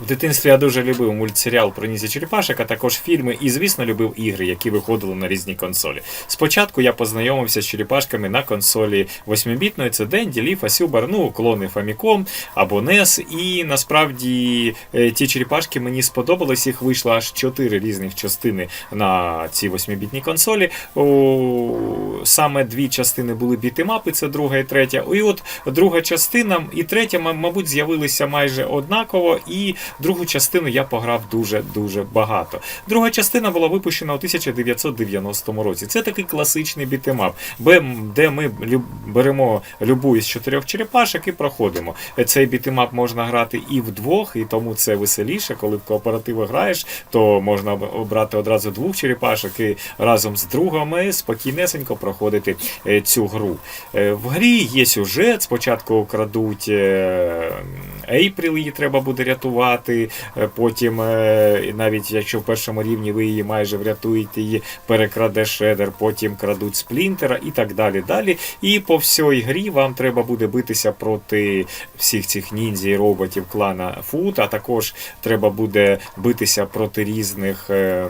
В дитинстві я дуже любив мультсеріал про Нізі Черепашок, а також фільми, і, звісно, любив ігри, які виходили на різні консолі. Спочатку я познайомився з черепашками на консолі 8-бітної, це Денді, Ліфа, Сюбар, ну, клони Famicom або NES. І насправді е, ті черепашки мені сподобались. Їх вийшло аж 4 різних частини на цій 8-бітній консолі. О, саме дві частини були бітимапи, це друга і третя. І от друга частина і третя, мабуть, з'явилися майже однаково. І другу частину я пограв дуже-дуже багато. Друга частина була випущена у 1990 році. Це такий класичний бітемап, бе- де ми беремо любу із чотирьох черепашок і проходимо. Цей бітемап можна грати і вдвох, і тому це веселіше. Коли в кооперативи граєш, то можна обрати одразу двох черепашок і разом з другами спокійнесенько проходити е, цю гру. Е, В грі є сюжет. Спочатку крадуть е, Ейпріл, її треба буде рятувати. е, Потім, е, навіть якщо в першому рівні ви її майже врятуєте, її перекраде шедер, потім крадуть сплінтера і так далі. далі. І по всій грі вам треба буде битися проти всіх цих ніндзя і роботів клана Фут, а також треба буде битися проти різних е,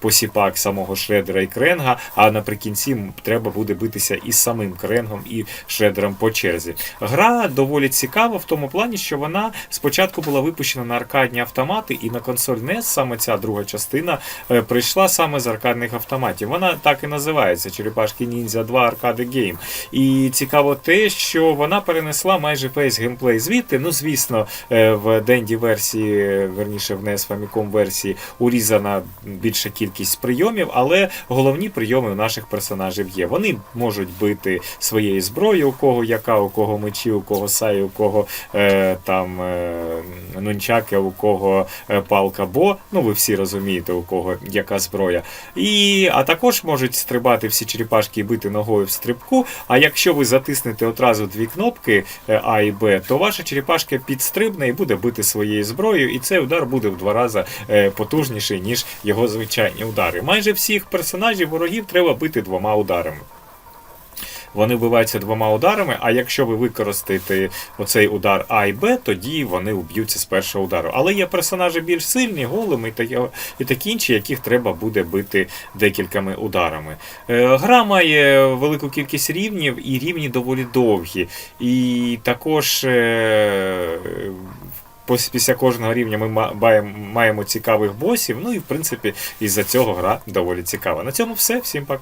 посіпак самого Шредера і Кренга. А наприкінці треба буде битися із самим Кренгом і Шредером по черзі. Гра доволі цікава в тому плані, що вона спочатку була випущена на аркадні автомати, і на консоль NES саме ця друга частина е, прийшла саме з аркадних автоматів. Вона так і називається Черепашки Ніндзя 2 Аркади Гейм. І цікаво те, що вона перенесла майже весь геймплей звідти. Ну, звісно, е, в Денді версії, верніше в NES Famicom версії, урізана більша кількість прийомів, але головні прийоми у наших персонажів є. Вони можуть бити своєю зброєю, у кого яка, у кого мечі, у кого саї, у кого е, там е, нунчаки, у кого е, палка бо. Ну, ви всі розумієте, у кого яка зброя. І, а також можуть стрибати всі черепашки і бити ногою в стрибку. А якщо ви затиснете одразу дві кнопки е, А і Б, то ваша черепашка підстрибне і буде бити своєю зброєю, і цей удар буде в два рази е, потужніший, ніж його звичайні удари. Майже всіх персонажів ворогів треба бити двома ударами. Вони вбиваються двома ударами, а якщо ви використаєте оцей удар А і Б, тоді вони вб'ються з першого удару. Але є персонажі більш сильні, голими і такі, інші, яких треба буде бити декількома ударами. Е, Гра має велику кількість рівнів, і рівні доволі довгі. І також. е, Після кожного рівня ми маємо цікавих босів. Ну і в принципі із-за цього гра доволі цікава. На цьому все. Всім пока.